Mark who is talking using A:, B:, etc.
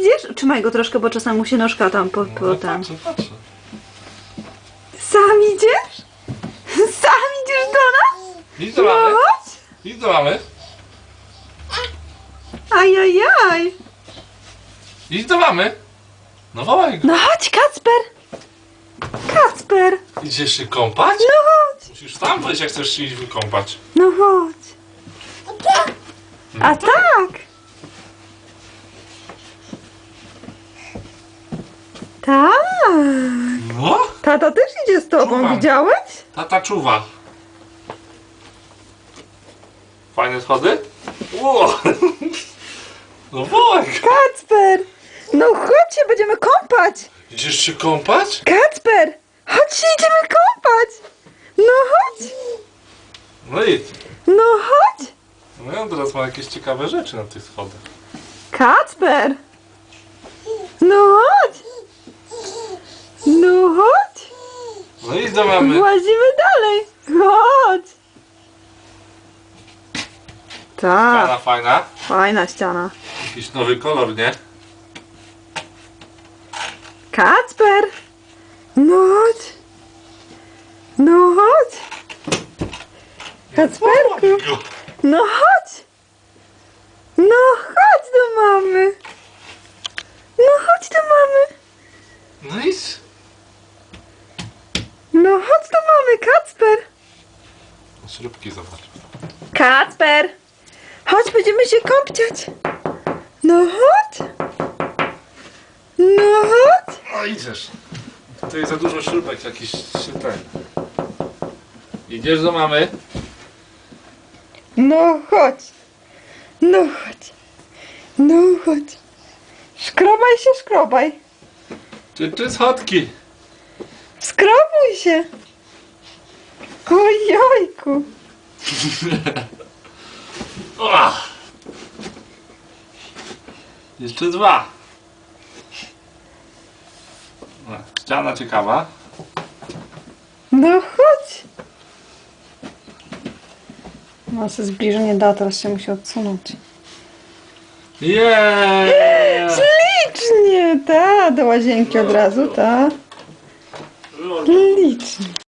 A: idziesz? Trzymaj go troszkę, bo czasem mu się nóżka tam po, po
B: No,
A: ten.
B: patrzę, patrzę.
A: Sam idziesz? Sam idziesz do nas?
B: Idź do mamy.
A: chodź.
B: Idź do mamy.
A: Ajajaj.
B: Idź do mamy. No wołaj go.
A: No chodź, Kacper. Kacper.
B: Idziesz się kąpać?
A: No chodź.
B: Musisz tam wejść, jak chcesz się iść wykąpać.
A: No chodź. A tak. Tak.
B: No?
A: Tata też idzie z tobą,
B: Czuwam.
A: widziałeś?
B: Tata czuwa. Fajne schody? Ło! No go.
A: Kacper. No chodź się, będziemy kąpać.
B: Idziesz się kąpać?
A: Kacper. Chodź się, idziemy kąpać. No chodź.
B: No idź.
A: No chodź.
B: No ja teraz ma jakieś ciekawe rzeczy na tych schodach.
A: Kacper. No chodź. No chodź.
B: No idź do mamy.
A: Włazimy dalej. Chodź.
B: Ściana
A: Tak,
B: fajna.
A: fajna ściana.
B: Jakiś nowy kolor, nie?
A: Kacper. No chodź. No chodź. Kacperku.
B: Go.
A: No chodź. No chodź do mamy. No chodź do mamy.
B: No idź.
A: No chodź do mamy, Kacper.
B: Śrubki zobacz.
A: Kacper. Chodź, będziemy się kąpciać. No chodź. No chodź.
B: No idziesz. Tutaj za dużo śrubek jakiś się ten. Idziesz do mamy.
A: No chodź. No chodź. No chodź. Szkrobaj się, szkrobaj.
B: Czy czy schodki?
A: Skrobuj się. Ojojku.
B: O! Jeszcze dwa. No, Ściana ciekawa.
A: No chodź. No się zbliżenie da, teraz się musi odsunąć.
B: Jeee!
A: Licznie, ta, do łazienki od razu, ta. 真励志